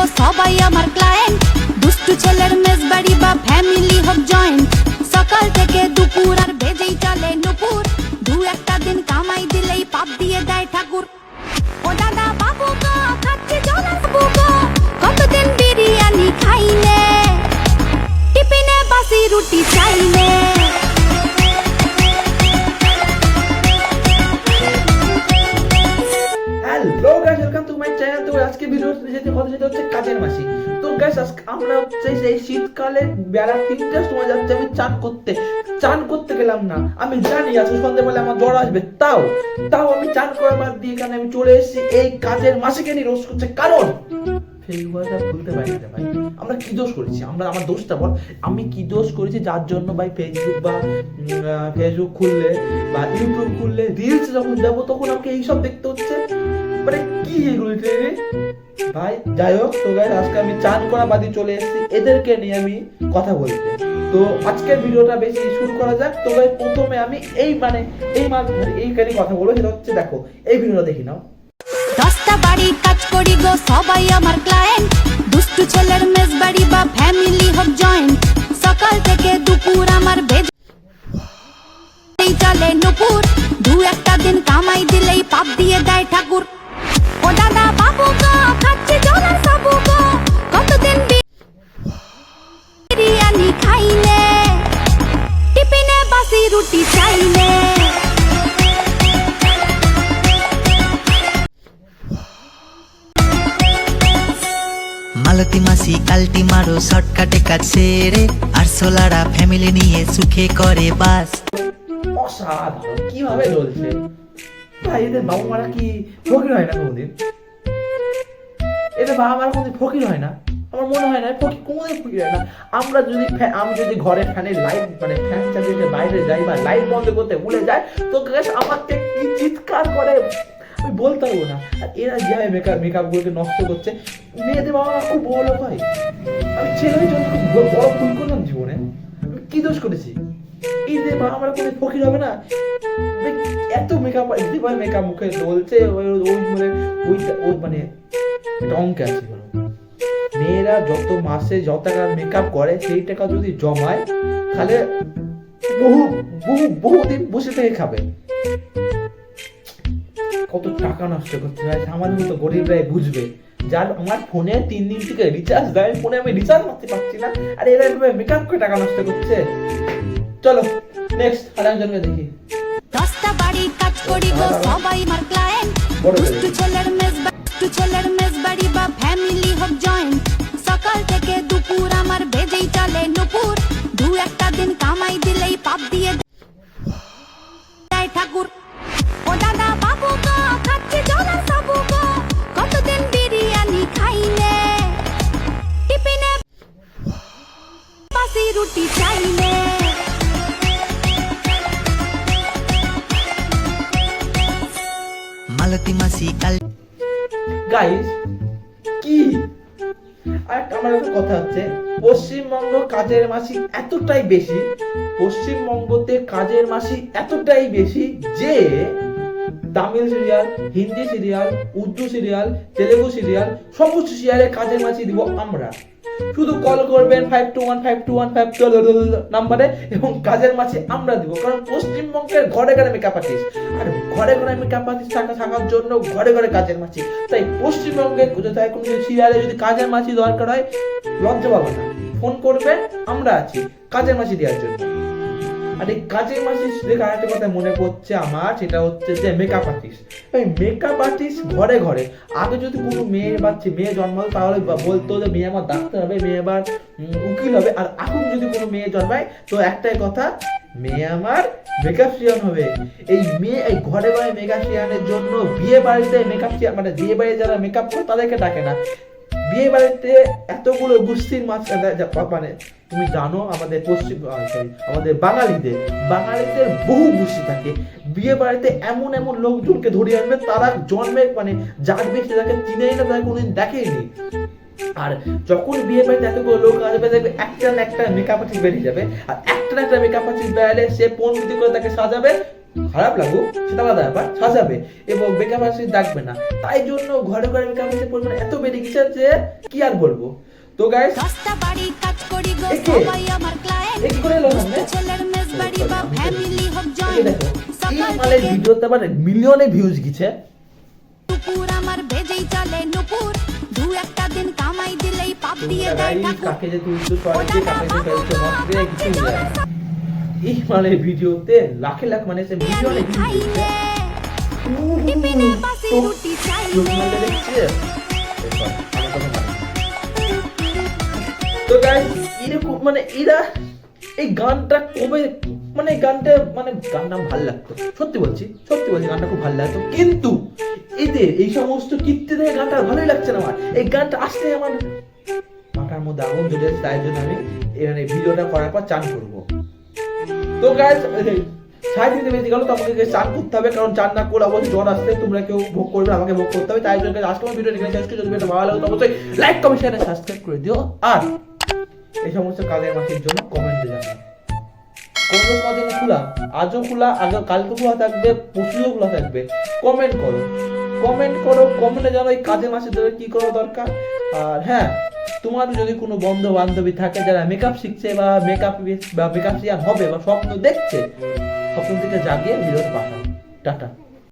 গো সবাই আমার ক্লায়েন্ট দুষ্টু ছেলের মেজ বাড়ি বা ফ্যামিলি হোক জয়েন্ট সকাল থেকে দুপুর আর বেজেই চলে নুপুর। দু একটা দিন কামাই দিলেই পাপ দিয়ে দেয় ঠাকুর। ও দাদা বাবু খাচ্ছে জলের বাবু কতদিন বিরিয়ানি খাইলে? টিফিনে বাসি রুটি চাইলে? আজকে ভিডিও যেতে কথা হচ্ছে আমরা হচ্ছে এই শীতকালে বেলা তিনটার সময় যাচ্ছে আমি চান করতে। চান করতে গেলাম না। আমি জানি আজকে সন্ধ্যেবেলা আমার জ্বর আসবে। তাও তাও আমি চান করা বাদ দিয়ে এখানে আমি চলে এসেছি। এই কাজের মাসিকে নিয়ে রোজ করছে কারণ? পারি না ভাই। আমরা কি দোষ করেছি? আমরা, আমার দোষটা বল। আমি কি দোষ করেছি? যার জন্য ভাই ফেসবুক বা ফেসবুক খুললে বা ইউটিউব খুললে রিলস যখন যাব তখন আমাকে এইসব দেখতে হচ্ছে? মানে কি এগুলো ভাই, যাই হোক, তো গাইস আজকে আমি চান করা বাদি চলে এসেছি। এদেরকে নিয়ে আমি কথা বলতে। তো আজকের ভিডিওটা বেশি শুরু করা যাক। তো গাইস প্রথমে আমি এই মানে এই মানে এইখানে কথা বলব। সেটা হচ্ছে, দেখো, এই ভিডিওটা দেখি নাও। দশটা বাড়ির কাজ করি গো, সবাই আমার ক্লায়েন্ট দুষ্টু ছেলের মেজ বাড়ি বা ফ্যামিলি হোক জয়েন্ট সকাল থেকে দুপুর আমার বেজে চলে নুপুর। দু একটা দিন কামাই দিলেই পাপ দিয়ে দেয় ঠাকুর। রুটি চাইলে। মালতী মাসি কালটি মারো শর্টকাটে কাজ সেরে আর সোলারা ফ্যামিলি নিয়ে সুখে করে বাস। অসাধারণ কীভাবে চলছে? ভাই এদের বাবা মারা কি ফকির হয় না কোনোদিন? এদের বাবা মারা কোনোদিন ফকির হয় না? আমার মনে হয় না কোনোদিন ফকির হয় না। আমরা যদি আমি যদি ঘরে ফ্যানের লাইট মানে ফ্যান চালিয়ে বাইরে যাই বা লাইট বন্ধ করতে ভুলে যায় তো আমাকে কি চিৎকার করে? আমি বলতে না। আর এরা যেভাবে মেকআপ মেকআপ গুলোকে নষ্ট করছে, মেয়েদের বাবা মা খুব বড় হয়। আমি ছেলের জন্য খুব বড় ভুল করলাম জীবনে, আমি কি দোষ করেছি? এই যে বাবা আমার কোনো ফকির হবে না? এত মেকআপ দিদিভাই মেকআপ মুখে বলছে ওই মানে ওই মানে একটা অঙ্ক আছে। মেয়েরা যত মাসে যত টাকা মেকআপ করে সেই টাকা যদি জমায় তাহলে বহু বহু বহুদিন বসে থেকে খাবে। কত টাকা নষ্ট করতে হয় আমাদের মতো গরিবরাই বুঝবে। যার আমার ফোনে তিন দিন থেকে রিচার্জ দেয় ফোনে আমি রিচার্জ মারতে পারছি না। আর এরা এভাবে মেকআপ করে টাকা নষ্ট করছে। চলো নেক্সট আর একজনকে দেখি। দশটা বাড়ির কাজ করি গো সবাই আমার ক্লায়েন্ট বড় করে। ছেলের মেজ দুষ্টু ছেলের মেজ বাড়ি মালতী মাসি কাল গাইস কি? আর আমার একটা কথা হচ্ছে, পশ্চিমবঙ্গ কাজের মাসি এতটাই বেশি, পশ্চিমবঙ্গতে কাজের মাসি এতটাই বেশি যে Tamil serial Hindi serial Urdu serial Telugu serial সমস্ত সিরিয়ালে কাজের মাসি দিব আমরা। শুধু কল করবেন five two one five two one five two নাম্বারে এবং কাজের মাঝে আমরা দিব, কারণ পশ্চিমবঙ্গের ঘরে ঘরে মেকআপ আর্টিস্ট আর ঘরে ঘরে মেকআপ আর্টিস্ট থাকা থাকার জন্য ঘরে ঘরে কাজের মাছি তাই পশ্চিমবঙ্গে কোথায় কোনো সিরিয়ালে যদি কাজের মাছি দরকার হয়, লজ্জা পাবে না। ফোন করবেন আমরা আছি। কাজের মাছি দেওয়ার জন্য। আর এই কাজের মাসি দেখে আরেকটা কথা মনে পড়ছে আমার, সেটা হচ্ছে যে মেকআপ আর্টিস্ট এই মেকআপ আর্টিস্ট ঘরে ঘরে। আগে যদি কোনো মেয়ে বাচ্চা মেয়ে জন্মালো তাহলে বলতো যে, মেয়ে আমার ডাক্তার হবে, মেয়ে আবার উকিল হবে। আর এখন যদি কোনো মেয়ে জন্মায়, তো একটাই কথা, মেয়ে আমার মেকআপ সিয়ান হবে। এই মেয়ে, এই ঘরে ঘরে মেকআপ সিয়ানের জন্য বিয়ে বাড়িতে মেকআপ সিয়ান মানে বিয়ে বাড়ি যারা মেকআপ করে, তাদেরকে ডাকে না। বিয়ে বাড়িতে এতগুলো গোষ্ঠীর মাঝখানে মানে তুমি জানো আমাদের পশ্চিম আমাদের বাঙালিদের বাঙালিদের বহু গোষ্ঠী থাকে। বিয়ে বাড়িতে এমন এমন লোকজনকে ধরিয়ে আনবে, তারা জন্মে মানে বেশি তাকে চিনেই না তাকে কোনোদিন দেখেইনি। আর যখন বিয়ে বাড়িতে এতগুলো লোক আসবে, দেখবে একটা না একটা মেকআপ আর্টিস্ট বেরিয়ে যাবে। আর একটা না একটা মেকআপ আর্টিস্ট বেরালে সে পণ্ডিতি করে তাকে সাজাবে খারাপ লাগুক সেটা আলাদা ব্যাপার সাজাবে এবং মেকআপ আর্টিস্ট ডাকবে না। তাই জন্য ঘরে ঘরে মেকআপ আর্টিস্টের পরিমাণ এত বেড়ে গেছে যে কি আর বলব? তো গাইস বাড়ি কাজ করি গো সবাই আমার ক্লায়েন্ট একে করে সামনে? ছেলের মেস বাড়ি বা ফ্যামিলি হোক এই জয়েন্ট এই সকাল মালের ভিডিওতে আবার মিলিয়নে ভিউজ গেছে। দুপুর আমার বেজেই চলে নুপুর। দু একটা দিন কামাই দিলেই পাপ দিয়ে দেয় ঠাকুর। কাকে যে তুই তো কাকে যে ফেলছে মস্তে কিছু না। এই মালের ভিডিওতে লাখে লাখ মানে সে মিলিয়নে তো গাইস এরকম মানে এরা এই গানটা কবে মানে গানটা মানে গানটা ভালো লাগতো। সত্যি বলছি সত্যি বলছি গানটা খুব ভালো লাগতো। কিন্তু এদের এই সমস্ত কীর্তি দেখে গানটা ভালোই লাগছে না আমার। এই গানটা আসতে আমার মাথার মধ্যে আগুন জ্বলে তাই জন্য আমি এখানে ভিডিওটা করার পর চান করব। তো গাইস সাড়ে তিনটে বেজে গেল, তো আমাকে গিয়ে চান করতে হবে, কারণ চান না করলে অবশ্যই জ্বর আসলে তোমরা কেউ ভোগ করবে আমাকে ভোগ করতে হবে, তাই জন্য আজকে আমার ভিডিও এখানে শেষ করে যদি ভিডিওটা ভালো লাগে অবশ্যই লাইক কমেন্ট শেয়ার সাবস্ক্রাইব করে দিও। আর এই সমস্ত কাজের মাসির জন্য কমেন্টে জানাও। কমেন্ট তোমার জন্য খোলা, আজও খোলা আগে কালকে খোলা থাকবে পরশুও খোলা থাকবে। কমেন্ট করো। কমেন্ট করো কমেন্টে জানো এই কাজের মাসে ধরে কি করা দরকার। আর হ্যাঁ তোমার যদি কোনো বন্ধু বান্ধবী থাকে যারা মেকআপ শিখছে বা মেকআপ বা মেকআপ হবে বা স্বপ্ন দেখছে, স্বপ্ন থেকে জাগিয়ে বিরোধ পাঠাও। টাটা।